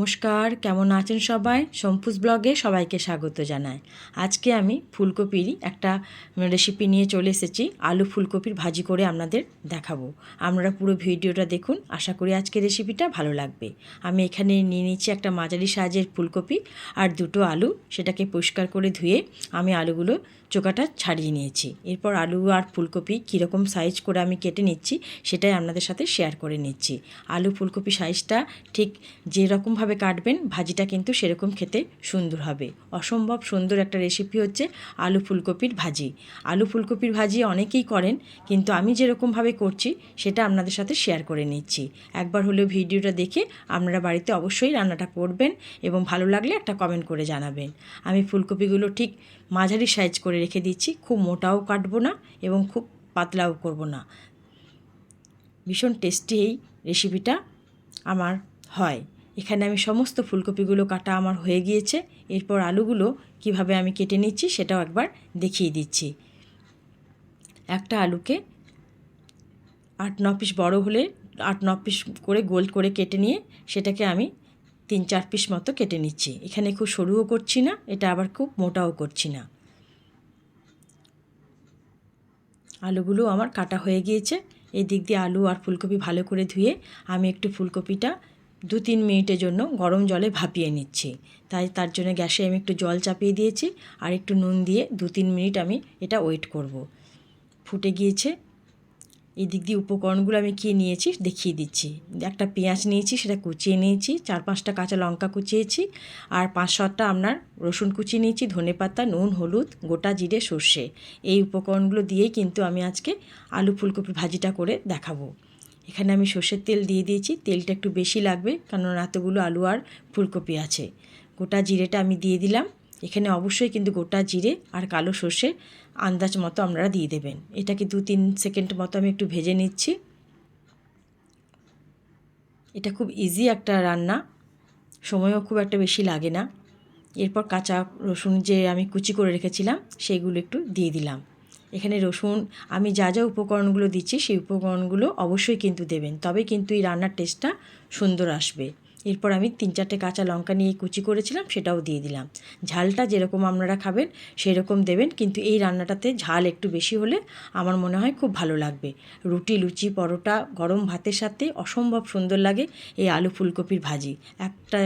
নমস্কার, কেমন আছেন সবাই? সম্পুজ ব্লগে সবাইকে স্বাগত জানাই। আজকে আমি ফুলকপির একটা রেসিপি নিয়ে চলে এসেছি। আলু ফুলকপির ভাজি করে আপনাদের দেখাবো। আপনারা পুরো ভিডিওটা দেখুন। আশা করি আজকে রেসিপিটা ভালো লাগবে। আমি এখানে নিয়ে নিচ্ছি একটা মাঝারি সাইজের ফুলকপি আর দুটো আলু। সেটাকে পরিষ্কার করে ধুয়ে আমি আলুগুলো চোকাটা ছাড়িয়ে নিয়েছি। এরপর আলু আর ফুলকপি কীরকম সাইজ করে আমি কেটে নিচ্ছি, সেটাই আপনাদের সাথে শেয়ার করে নিচ্ছি। আলু ফুলকপি সাইজটা ঠিক যেরকমভাবে কাটবেন, ভাজিটা কিন্তু সেরকম খেতে সুন্দর হবে। অসম্ভব সুন্দর একটা রেসিপি হচ্ছে আলু ফুলকপির ভাজি। আলু ফুলকপির ভাজি অনেকেই করেন, কিন্তু আমি যেরকমভাবে করছি, সেটা আপনাদের সাথে শেয়ার করে নিচ্ছি। একবার হলেও ভিডিওটা দেখে আপনারা বাড়িতে অবশ্যই রান্নাটা করবেন এবং ভালো লাগলে একটা কমেন্ট করে জানাবেন। আমি ফুলকপিগুলো ঠিক মাঝারি সাইজ করে রেখে দিচ্ছি, খুব মোটাও কাটবো না এবং খুব পাতলাও করব না। ভীষণ টেস্টি এই রেসিপিটা আমার হয়। এখানে আমি সমস্ত ফুলকপিগুলো কাটা আমার হয়ে গিয়েছে। এরপর আলুগুলো কীভাবে আমি কেটে নিচ্ছি সেটাও একবার দেখিয়ে দিচ্ছি। একটা আলুকে আট ন পিস বড়ো হলে, আট ন পিস করে গোল করে কেটে নিয়ে সেটাকে আমি তিন চার পিস মতো কেটে নিচ্ছি। এখানে খুব সরুও করছি না, এটা আবার খুব মোটাও করছি না। আলুগুলো আমার কাটা হয়ে গিয়েছে। এই দিক দিয়ে আলু আর ফুলকপি ভালো করে ধুয়ে আমি একটু ফুলকপিটা দু তিন মিনিটের জন্য গরম জলে ভাপিয়ে নিচ্ছি। তাই তার জন্য গ্যাসে আমি একটু জল চাপিয়ে দিয়েছি আর একটু নুন দিয়ে দু তিন মিনিট আমি এটা ওয়েট করব। ফুটে গিয়েছে। এই দিক দিয়ে উপকরণগুলো আমি কী নিয়েছি দেখিয়ে দিচ্ছি। একটা পেঁয়াজ নিয়েছি, সেটা কুচিয়ে নিয়েছি, চার পাঁচটা কাঁচা লঙ্কা কুচিয়েছি আর পাঁচ সাতটা আপনার রসুন কুচি নিয়েছি, ধনে পাতা, নুন, হলুদ, গোটা জিরে, সর্ষে। এই উপকরণগুলো দিয়েই কিন্তু আমি আজকে আলু ফুলকপি ভাজিটা করে দেখাবো। এখানে আমি সর্ষের তেল দিয়ে দিয়েছি। তেলটা একটু বেশি লাগবে, কারণ এতগুলো আলু আর ফুলকপি আছে। গোটা জিরেটা আমি দিয়ে দিলাম। এখানে অবশ্যই কিন্তু গোটা জিরে আর কালো সর্ষে আন্দাজ মতো আপনারা দিয়ে দেবেন। এটাকে দু তিন সেকেন্ড মতো আমি একটু ভেজে নিচ্ছি। এটা খুব ইজি একটা রান্না। সময়ও খুব একটা বেশি লাগে না। এরপর কাঁচা রসুন যে আমি কুচি করে রেখেছিলাম সেইগুলো একটু দিয়ে দিলাম। এখানে রসুন, আমি যা যা উপকরণগুলো দিচ্ছি সেই উপকরণগুলো অবশ্যই কিন্তু দেবেন। তবে কিন্তু এই রান্নার টেস্টটা সুন্দর আসবে। এরপর আমি তিন চারটে কাঁচা লঙ্কা নিয়ে কুচি করেছিলাম, সেটাও দিয়ে দিলাম। ঝালটা যেরকম আপনারা খাবেন, সেরকম দেবেন, কিন্তু এই রান্নাটাতে ঝাল একটু বেশি হলে আমার মনে হয় খুব ভালো লাগবে। রুটি, লুচি, পরোটা, গরম ভাতের সাথে অসম্ভব সুন্দর লাগে এই আলু ফুলকপির ভাজি। একটা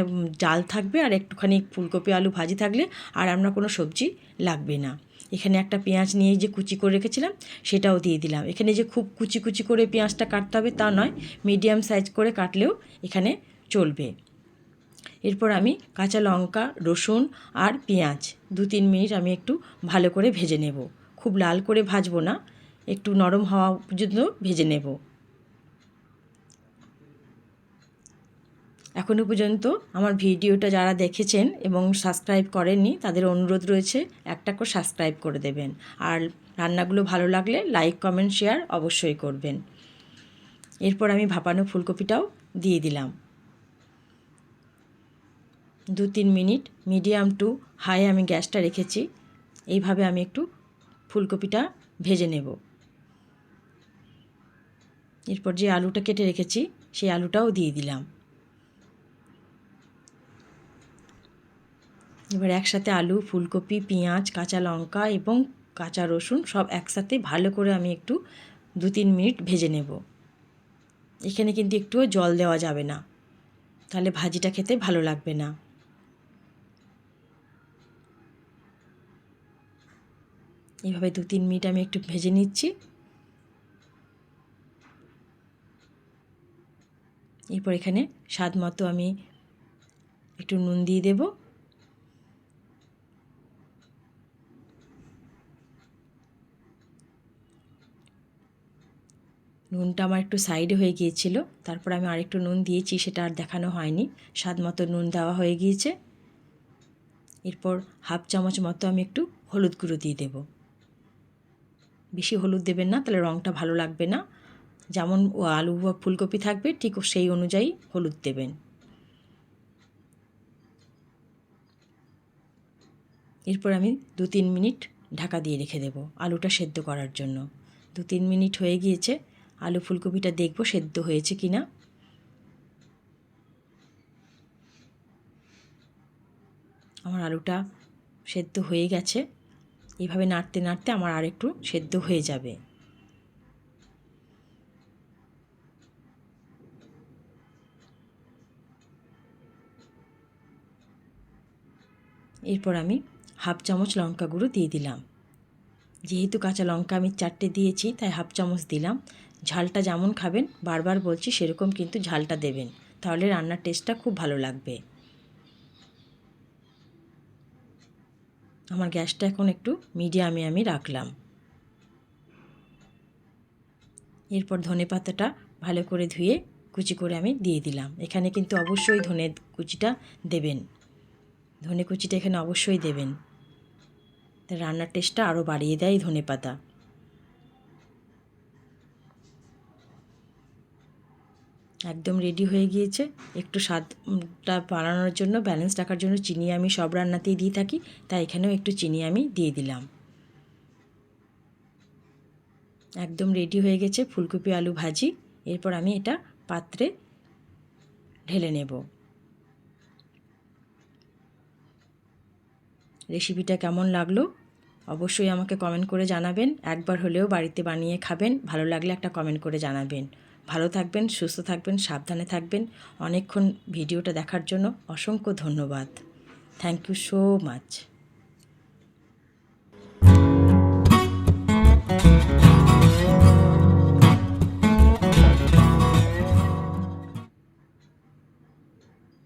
জাল থাকবে আর একটুখানি ফুলকপি আলু ভাজি থাকলে আর আমরা কোনো সবজি লাগবে না। এখানে একটা পেঁয়াজ নিয়ে যে কুচি করে রেখেছিলাম, সেটাও দিয়ে দিলাম। এখানে যে খুব কুচি কুচি করে পেঁয়াজটা কাটতে হবে তা নয়, মিডিয়াম সাইজ করে কাটলেও এখানে চলবে। এরপর আমি কাঁচা লঙ্কা, রসুন আর পেঁয়াজ, দু তিন মিনিট আমি একটু ভালো করে ভেজে নেব। খুব লাল করে ভাজবো না, একটু নরম হওয়া পর্যন্ত ভেজে নেব। এখনও পর্যন্ত আমার ভিডিওটা যারা দেখেছেন এবং সাবস্ক্রাইব করেননি, তাদের অনুরোধ রয়েছে একটা করে সাবস্ক্রাইব করে দেবেন। আর রান্নাগুলো ভালো লাগলে লাইক, কমেন্ট, শেয়ার অবশ্যই করবেন। এরপর আমি ভাপানো ফুলকপিটাও দিয়ে দিলাম। দু তিন মিনিট মিডিয়াম টু হাই আমি গ্যাসটা রেখেছি। এইভাবে আমি একটু ফুলকপিটা ভেজে নেব। এরপর যে আলুটা কেটে রেখেছি, সেই আলুটাও দিয়ে দিলাম। এবার একসাথে আলু, ফুলকপি, পেঁয়াজ, কাঁচা লঙ্কা এবং কাঁচা রসুন সব একসাথে ভালো করে আমি একটু দু তিন মিনিট ভেজে নেব। এখানে কিন্তু একটুও জল দেওয়া যাবে না। তাহলে ভাজিটা খেতে ভালো লাগবে না। এইভাবে দু তিন মিনিট আমি একটু ভেজে নিচ্ছি। এরপর এখানে স্বাদ মতো আমি একটু নুন দিয়ে দেব। নুনটা আমার একটু সাইডে হয়ে গিয়েছিল। তারপর আমি আরেকটু নুন দিয়েছি, সেটা আর দেখানো হয়নি। স্বাদ মতো নুন দেওয়া হয়ে গিয়েছে। এরপর হাফ চামচ মতো আমি একটু হলুদ গুঁড়ো দিয়ে দেবো। বেশি হলুদ দেবেন না, তাহলে রঙটা ভালো লাগবে না। যেমন আলু বা ফুলকপি থাকবে, ঠিক সেই অনুযায়ী হলুদ দেবেন। এরপর আমি দু তিন মিনিট ঢাকা দিয়ে রেখে দেবো আলুটা সেদ্ধ করার জন্য। দু তিন মিনিট হয়ে গিয়েছে। আলু ফুলকপিটা দেখব সেদ্ধ হয়েছে কি না আমার আলুটা সেদ্ধ হয়ে গেছে। এভাবে নাড়তে নাড়তে আমার আর একটু সেদ্ধ হয়ে যাবে। এরপর আমি হাফ চামচ লঙ্কা গুঁড়ো দিয়ে দিলাম। যেহেতু কাঁচা লঙ্কা আমি চারটে দিয়েছি, তাই হাফ চামচ দিলাম। ঝালটা যেমন খাবেন, বারবার বলছি সেরকম কিন্তু ঝালটা দেবেন। তাহলে রান্নার টেস্টটা খুব ভালো লাগবে। আমার গ্যাসটা এখন একটু মিডিয়ামে আমি রাখলাম। এরপর ধনে পাতাটা ভালো করে ধুয়ে কুচি করে আমি দিয়ে দিলাম। এখানে কিন্তু অবশ্যই ধনে কুচিটা দেবেন। ধনে কুচিটা এখানে অবশ্যই দেবেন। রান্নার টেস্টটা আরও বাড়িয়ে দেয় ধনে পাতা। একদম রেডি হয়ে গিয়েছে। একটু স্বাদটা বাড়ানোর জন্য ব্যালেন্স রাখার জন্য চিনি আমি সব রান্নাতেই দিয়ে থাকি, তাই এখানেও একটু চিনি আমি দিয়ে দিলাম। একদম রেডি হয়ে গেছে ফুলকপি আলু ভাজি। এরপর আমি এটা পাত্রে ঢেলে নেব। রেসিপিটা কেমন লাগল? অবশ্যই আমাকে কমেন্ট করে জানাবেন। একবার হলেও বাড়িতে বানিয়ে খাবেন। ভালো লাগলে একটা কমেন্ট করে জানাবেন। ভালো থাকবেন, সুস্থ থাকবেন, সাবধানে থাকবেন। অনেকক্ষণ ভিডিওটা দেখার জন্য অসংখ্য ধন্যবাদ। Thank you so much